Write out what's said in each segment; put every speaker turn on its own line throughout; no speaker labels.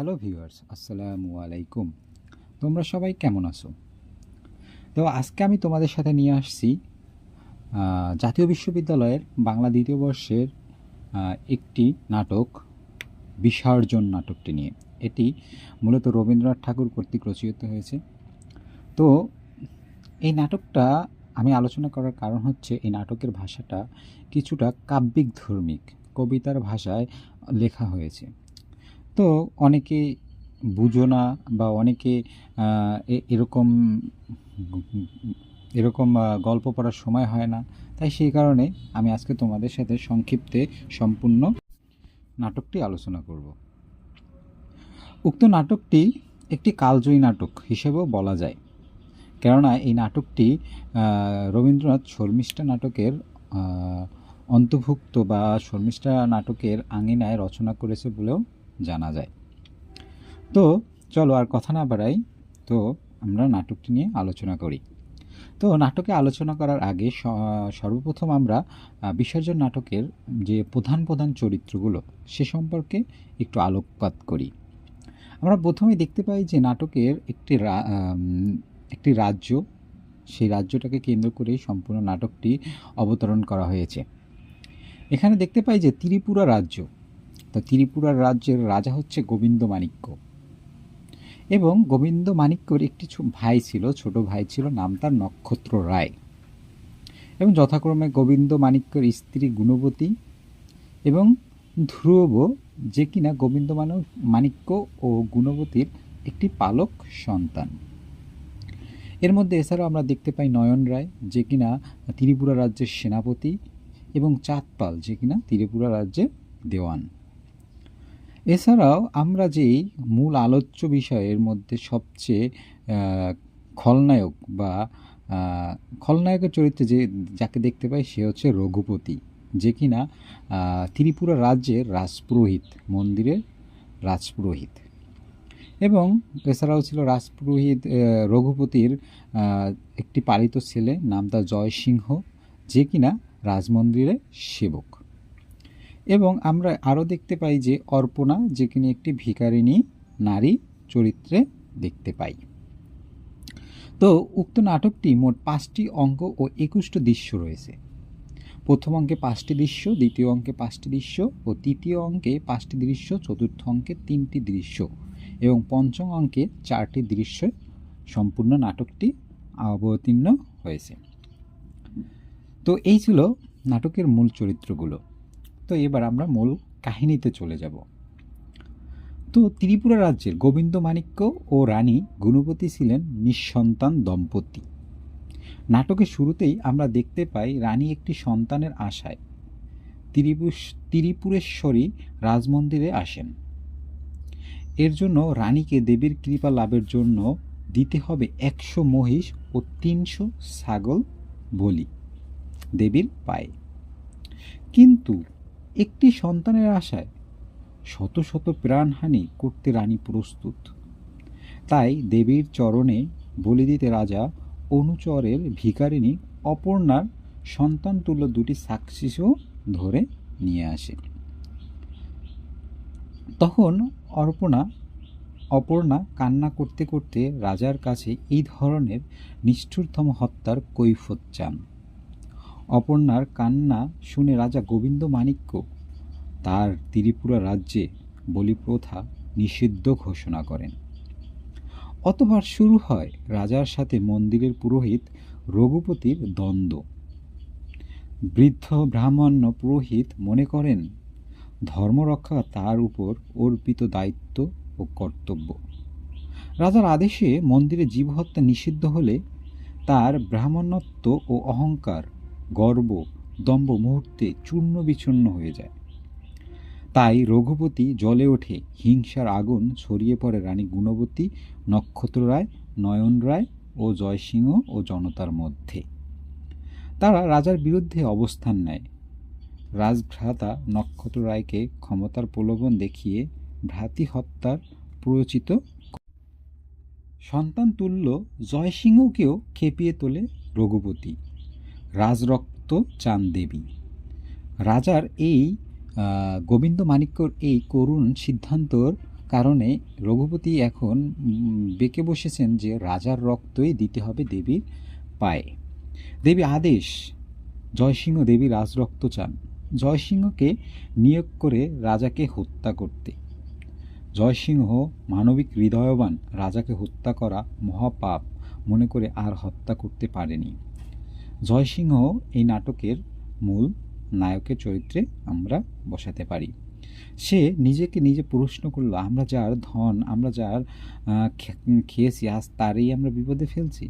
Hello viewers, আসসালামু আলাইকুম। তোমরা সবাই কেমন আছো? তো আজকে আমি তোমাদের সাথে নিয়ে আসছি জাতীয় বিশ্ববিদ্যালয়ের বাংলা দ্বিতীয় বর্ষের একটি নাটক, বিসর্জন নাটকটি নিয়ে। এটি মূলত রবীন্দ্রনাথ ঠাকুর কর্তৃক রচিত হয়েছে। তো এই নাটকটা আমি আলোচনা করার কারণ হচ্ছে, এই নাটকের ভাষাটা কিছুটা কাব্যিক ধর্মিক, কবিতার ভাষায় লেখা হয়েছে। তো অনেকে বুঝো না বা অনেকে এরকম এরকম গল্প পড়ার সময় হয় না। তাই সেই কারণে আমি আজকে তোমাদের সাথে সংক্ষিপ্তে সম্পূর্ণ নাটকটি আলোচনা করব। উক্ত নাটকটি একটি কালজয়ী নাটক হিসেবেও বলা যায়। কেননা এই নাটকটি রবীন্দ্রনাথ শর্মিষ্ঠা নাটকের অন্তর্ভুক্ত বা শর্মিষ্ঠা নাটকের আঙিনায় রচনা করেছে বলেও জানা যায়। তো চলো আর কথা না বাড়াই, তো আমরা নাটকটি নিয়ে আলোচনা করি। তো নাটকে আলোচনা করার আগে সর্বপ্রথম আমরা বিসর্জন নাটকের যে প্রধান প্রধান চরিত্রগুলো, সে সম্পর্কে একটু আলোকপাত করি। আমরা প্রথমে দেখতে পাই যে নাটকের একটি একটি রাজ্য, সেই রাজ্যটাকে কেন্দ্র করেই সম্পূর্ণ নাটকটি অবতরণ করা হয়েছে। এখানে দেখতে পাই যে ত্রিপুরা রাজ্য তো ত্রিপুরার রাজ্যের রাজা হচ্ছে গোবিন্দ মাণিক্য। এবং গোবিন্দ মাণিক্যর একটি ভাই ছিল, ছোট ভাই ছিল, নাম তার নক্ষত্র রায়। এবং যথাক্রমে গোবিন্দ মাণিক্যর স্ত্রী গুণবতী এবং ধ্রুব, যে কিনা গোবিন্দ মাণিক্য ও গুণবতীর একটি পালক সন্তান। এর মধ্যে এছাড়াও আমরা দেখতে পাই নয়ন রায়, যে কিনা ত্রিপুরা রাজ্যের সেনাপতি এবং চাঁদপাল, যে কিনা ত্রিপুরা রাজ্যের দেওয়ান। এছাড়াও আমরা যেই মূল আলোচ্য বিষয়ের মধ্যে সবচেয়ে খলনায়ক বা খলনায়কের চরিত্রে যে, যাকে দেখতে পাই সে হচ্ছে রঘুপতি। যে কিনা ত্রিপুরা রাজ্যের রাজপুরোহিত, মন্দিরের রাজপুরোহিত। এবং এছাড়াও ছিল রাজপুরোহিত রঘুপতির একটি পালিত ছেলে, নাম তার জয় সিংহ যে কিনা রাজমন্দিরের সেবক। এবং আমরা আরও দেখতে পাই যে অর্পণা যে কিনা একটি ভিকারিণী নারী চরিত্রে দেখতে পাই। তো উক্ত নাটকটি মোট পাঁচটি অঙ্ক ও একুশটি দৃশ্য রয়েছে। প্রথম অঙ্কে পাঁচটি দৃশ্য, দ্বিতীয় অঙ্কে পাঁচটি দৃশ্য ও তৃতীয় অঙ্কে পাঁচটি দৃশ্য, চতুর্থ অঙ্কে তিনটি দৃশ্য এবং পঞ্চম অঙ্কে চারটি দৃশ্য সম্পূর্ণ নাটকটি অবতীর্ণ হয়েছে। তো এই ছিল নাটকের মূল চরিত্রগুলো। তো এবার আমরা মূল কাহিনীতে চলে যাব। তো ত্রিপুরা রাজ্যের গোবিন্দ মাণিক্য ও রানী গুণপতি ছিলেন নিঃসন্তান দম্পতি। নাটকের শুরুতেই আমরা দেখতে পাই রানী একটি সন্তানের আশায় ত্রিপুরেশ্বরী রাজমন্দিরে আসেন। এর জন্য রানীকে দেবীর কৃপা লাভের জন্য দিতে হবে একশো মহিষ ও তিনশো ছাগল বলি দেবীর পায়ে। কিন্তু একটি সন্তানের আশায় শত শত প্রাণহানি করতে রানী প্রস্তুত। তাই দেবীর চরণে বলি দিতে রাজা অনুচরের ভিকারিণী অপর্ণার সন্তান তুল্য দুটি সাক্ষীও ধরে নিয়ে আসে। তখন অর্পণা, অপর্ণা কান্না করতে করতে রাজার কাছে এই ধরনের নিষ্ঠুরতম হত্যার কৈফত চান। অপর্ণার কান্না শুনে রাজা গোবিন্দ মাণিক্য তার ত্রিপুরা রাজ্যে বলিপ্রথা নিষিদ্ধ ঘোষণা করেন। অতবার শুরু হয় রাজার সাথে মন্দিরের পুরোহিত রঘুপতির দ্বন্দ্ব। বৃদ্ধ ব্রাহ্মণ্য পুরোহিত মনে করেন, ধর্মরক্ষা তার উপর অর্পিত দায়িত্ব ও কর্তব্য। রাজার আদেশে মন্দিরে জীবহত্যা নিষিদ্ধ হলে তার ব্রাহ্মণত্ব ও অহংকার গর্ব, দম্ভ মুহূর্তে চূর্ণ বিচূর্ণ হয়ে যায়। তাই রঘুপতি জলে ওঠে, হিংসার আগুন ছড়িয়ে পড়ে রানী গুণবতী, নক্ষত্র রায়, নয়ন রায় ও জয়সিংহ ও জনতার মধ্যে। তারা রাজার বিরুদ্ধে অবস্থান নেয়। রাজভ্রাতা নক্ষত্র রায়কে ক্ষমতার প্রলোভন দেখিয়ে ভ্রাতৃ হত্যার প্ররোচিত সন্তান তুল্য জয়সিংহকেও খেপিয়ে তোলে রঘুপতি। রাজরক্ত চান দেবী রাজার এই গোবিন্দ মাণিক্যর এই করুণ সিদ্ধান্তর কারণে রঘুপতি এখন বেঁকে বসেছেন যে রাজার রক্তই দিতে হবে দেবীর পায়ে। দেবী আদেশ, জয়সিংহ দেবী রাজরক্ত চান। জয়সিংহকে নিয়োগ করে রাজাকে হত্যা করতে। জয়সিংহ মানবিক হৃদয়বান, রাজাকে হত্যা করা মহাপাপ, মনে করে আর হত্যা করতে পারেনি। জয়সিংহ এই নাটকের মূল নায়কের চরিত্রে আমরা বসাতে পারি। সে নিজেকে নিজে প্রশ্ন করল, আমরা যার ধন, আমরা যার খেয়েছি, আজ তারই আমরা বিপদে ফেলছি।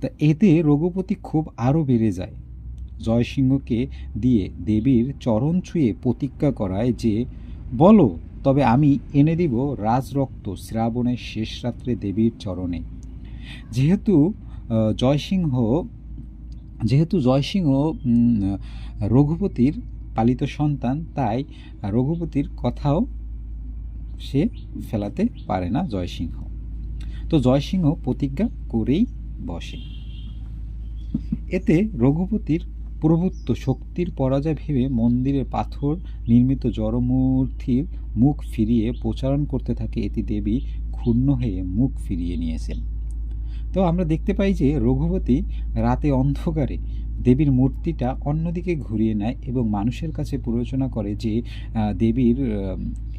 তা এতে রঘুপতি খুব আরও বেড়ে যায়। জয়সিংহকে দিয়ে দেবীর চরণ ছুঁয়ে প্রতিজ্ঞা করায় যে, বলো, তবে আমি এনে দিব রাজরক্ত শ্রাবণের শেষ রাত্রে দেবীর চরণে। যেহেতু জয়সিংহ, যেহেতু জয়সিংহ রঘুপতির পালিত সন্তান, তাই রঘুপতির কথাও সে ফেলাতে পারে না জয়সিংহ। তো জয়সিংহ প্রতিজ্ঞা করেই বসে। এতে রঘুপতির প্রভুত্ব শক্তির পরাজয় ভেবে মন্দিরের পাথর নির্মিত জড়মূর্তির মুখ ফিরিয়ে প্রচারণ করতে থাকে এটি দেবী ক্ষুণ্ণ হয়ে মুখ ফিরিয়ে নিয়েছেন। তো আমরা দেখতে পাই যে রঘুপতি রাতে অন্ধকারে দেবীর মূর্তিটা অন্যদিকে ঘুরিয়ে নেয় এবং মানুষের কাছে প্ররোচনা করে যে দেবীর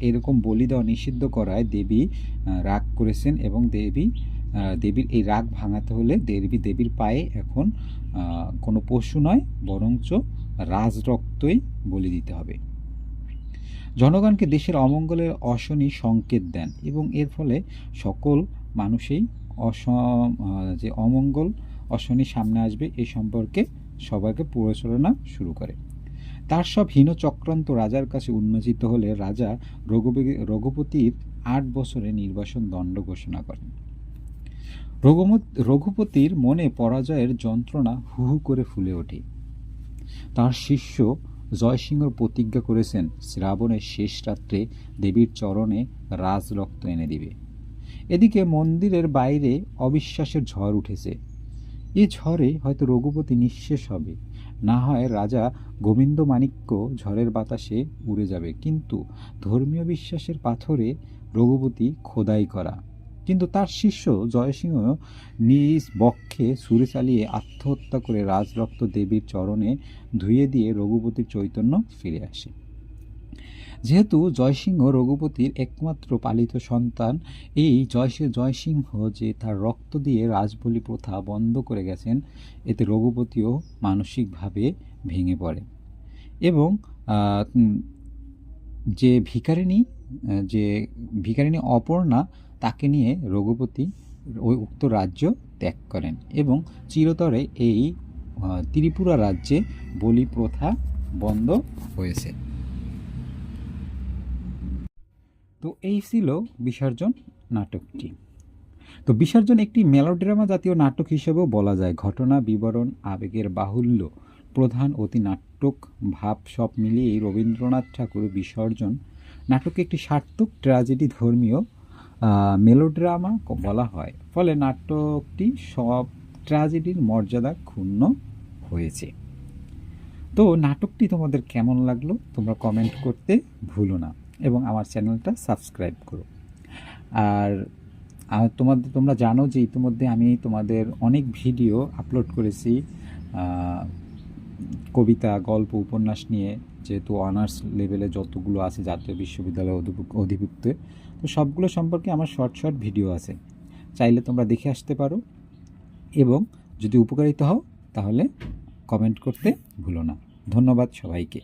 এরকম বলি দেওয়া নিষিদ্ধ করায় দেবী রাগ করেছেন এবং দেবী দেবীর এই রাগ ভাঙাতে হলে দেবী, দেবীর পায়ে এখন কোনো পশু নয়, বরঞ্চ রাজরক্তই বলি দিতে হবে। জনগণকে দেশের অমঙ্গলের অশনি সংকেত দেন এবং এর ফলে সকল মানুষই অস যে অমঙ্গল, অশনি সামনে আসবে এই সম্পর্কে সবাইকে প্ররোচনা শুরু করে। তার সব হীন চক্রান্ত রাজার কাছে উন্মোচিত হলে রাজা রঘুপতি রঘুপতির আট বছরে নির্বাসন দণ্ড ঘোষণা করেন। রঘুপতির মনে পরাজয়ের যন্ত্রণা হু হু করে ফুলে ওঠে। তার শিষ্য জয়সিংহ প্রতিজ্ঞা করেছেন, শ্রাবণের শেষ রাত্রে দেবীর চরণে রাজরক্ত এনে দিবে। এদিকে মন্দিরের বাইরে অবিশ্বাসের ঝড় উঠেছে। এ ঝড়ে হয়তো রঘুপতি নিঃশেষ হবে। না হয় রাজা গোবিন্দ মাণিক্য ঝড়ের বাতাসে উড়ে যাবে। কিন্তু ধর্মীয় বিশ্বাসের পাথরে রঘুপতি খোদাই করা। কিন্তু তার শিষ্য জয়সিংহ নিজ বক্ষে ছুরি চালিয়ে আত্মহত্যা করে রাজরক্ত দেবীর চরণে ধুয়ে দিয়ে রঘুপতির চৈতন্য ফিরে আসে। যেহেতু জয়সিংহ রঘুপতির একমাত্র পালিত সন্তান, এই জয় জয়সিংহ যে তার রক্ত দিয়ে রাজবলি প্রথা বন্ধ করে গেছেন, এতে রঘুপতিও মানসিকভাবে ভেঙে পড়ে। এবং যে ভিকারিণী যে ভিকারিণী অপর্ণা, তাকে নিয়ে রঘুপতি ওই উক্ত রাজ্য ত্যাগ করেন এবং চিরতরে এই ত্রিপুরা রাজ্যে বলি প্রথা বন্ধ হয়েছে। তো এই ছিল বিসর্জন নাটকটি। তো বিসর্জন একটি মেলোড্রামা জাতীয় নাটক হিসেবেও বলা যায়। ঘটনা, বিবরণ, আবেগের বাহুল্য, প্রধান অতি নাটক ভাব সব মিলিয়েই রবীন্দ্রনাথ ঠাকুর বিসর্জন নাটকে একটি সার্থক ট্র্যাজেডি ধর্মীয় মেলোড্রামা বলা হয়। ফলে নাটকটি সব ট্র্যাজেডির মর্যাদা ক্ষুণ্ণ হয়েছে। তো নাটকটি তোমাদের কেমন লাগল তোমরা কমেন্ট করতে ভুলো না। এবং আমার চ্যানেলটা সাবস্ক্রাইব করো। আর তোমাদের, তোমরা জানো যে ইতিমধ্যে আমি তোমাদের অনেক ভিডিও আপলোড করেছি কবিতা, গল্প, উপন্যাস নিয়ে, যেহেতু অনার্স লেভেলে যতগুলো আছে জাতীয় বিশ্ববিদ্যালয় অধিভুক- অধিভুক্ত, তো সবগুলো সম্পর্কে আমার শর্ট শর্ট ভিডিও আছে। চাইলে তোমরা দেখে আসতে পারো এবং যদি উপকারিত হও, তাহলে কমেন্ট করতে ভুলো না। ধন্যবাদ সবাইকে।